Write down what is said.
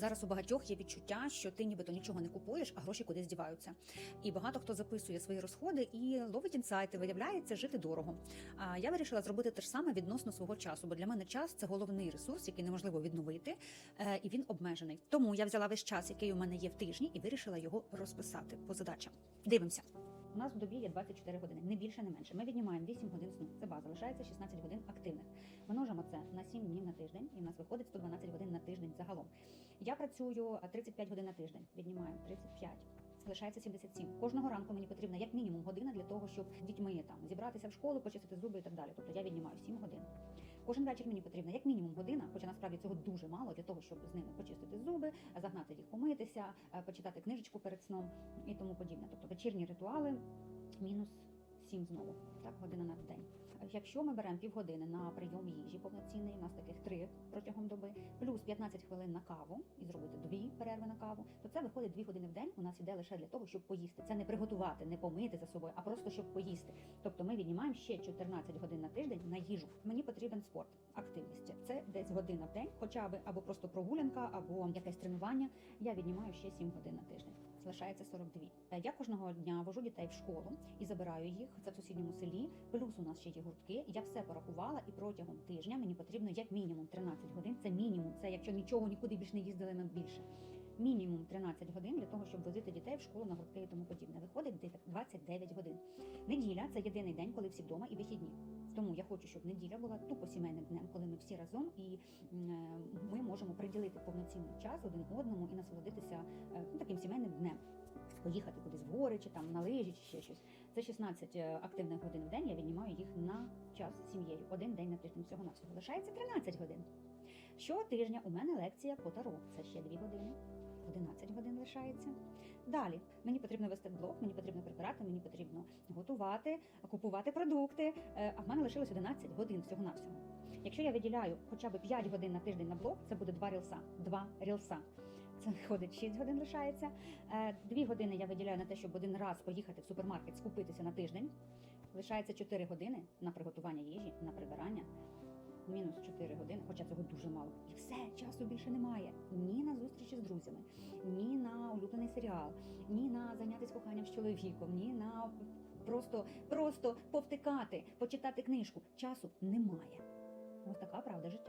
Зараз у багатьох є відчуття, що ти нібито нічого не купуєш, а гроші кудись діваються. І багато хто записує свої розходи і ловить інсайти, виявляється жити дорого. А я вирішила зробити те ж саме відносно свого часу, бо для мене час це головний ресурс, який неможливо відновити, е, і він обмежений. Тому я взяла весь час, який у мене є в тижні, і вирішила його розписати по задачам. Дивимося. У нас в добі є 24 години, не більше, не менше. Ми віднімаємо 8 годин сну. Це база. Лишається 16 годин активних. Множимо це на 7 днів на тиждень, і в нас виходить 112 годин на тиждень загалом. Я працюю 35 годин на тиждень. Віднімаю 35. Лишається 77. Кожного ранку мені потрібна як мінімум година для того, щоб дітьми там зібратися в школу, почистити зуби і так далі. Тобто я віднімаю 7 годин. Кожен вечір мені потрібна як мінімум година, хоча насправді цього дуже мало для того, щоб з ними почистити зуби, загнати їх помитися, е, почитати книжечку перед сном і тому подібне. Тобто вечірні ритуали мінус 7 знову, так, година на день. Якщо ми беремо півгодини на прийом їжі повноцінний, у нас таких три протягом доби, плюс 15 хвилин на каву і зробити дві перерви на каву, то це виходить 2 години в день. У нас іде лише для того, щоб поїсти. Це не приготувати, не помити за собою, а просто щоб поїсти. Тобто ми віднімаємо ще 14 годин на тиждень на їжу. Мені потрібен спорт, активність. Це десь година в день, хоча б або просто прогулянка, або якесь тренування. Я віднімаю ще 7 годин на тиждень. Залишається 42. Я кожного дня вожу дітей в школу і забираю їх. Це в сусідньому селі. Плюс у нас ще є гуртки. Я все порахувала, і протягом тижня мені потрібно як мінімум 13 годин. Це мінімум. Це якщо нічого нікуди більш не їздили, ми більше. Мінімум 13 годин для того, щоб возити дітей в школу на гуртки і тому подібне. Виходить десь 29 годин. Неділя це єдиний день, коли всі вдома і вихідні. Тому я хочу, щоб неділя була тупо сімейним днем, коли ми всі разом і е, ми можемо приділити повноцінний час один одному і насолодитися е, сімейним днем. Поїхати кудись в гори, чи там на лижі, чи ще щось. Це 16 е, активних годин в день. Я віднімаю їх на час з сім'єю. Один день на тиждень всього на всього. Лишається 13 годин. Щотижня у мене лекція по таро. Це ще 2 години. 11 годин лишається. Далі мені потрібно вести блог, мені потрібно прибирати, мені потрібно готувати, купувати продукти. Е, А в мене лишилось 11 годин всього на всього. Якщо я виділяю хоча б 5 годин на тиждень на блог, це буде 2 рілса. 2 рілса. Це виходить 6 годин лишається. Е, Дві години я виділяю на те, щоб один раз поїхати в супермаркет, скупитися на тиждень. Лишається 4 години на приготування їжі, на прибирання. Мінус 4 години, хоча цього дуже мало. І все, часу більше немає. Ні на зустрічі з друзями, ні на улюблений серіал, ні на зайнятися коханням з чоловіком, ні на просто, просто повтикати, почитати книжку. Часу немає. Ось така правда життя.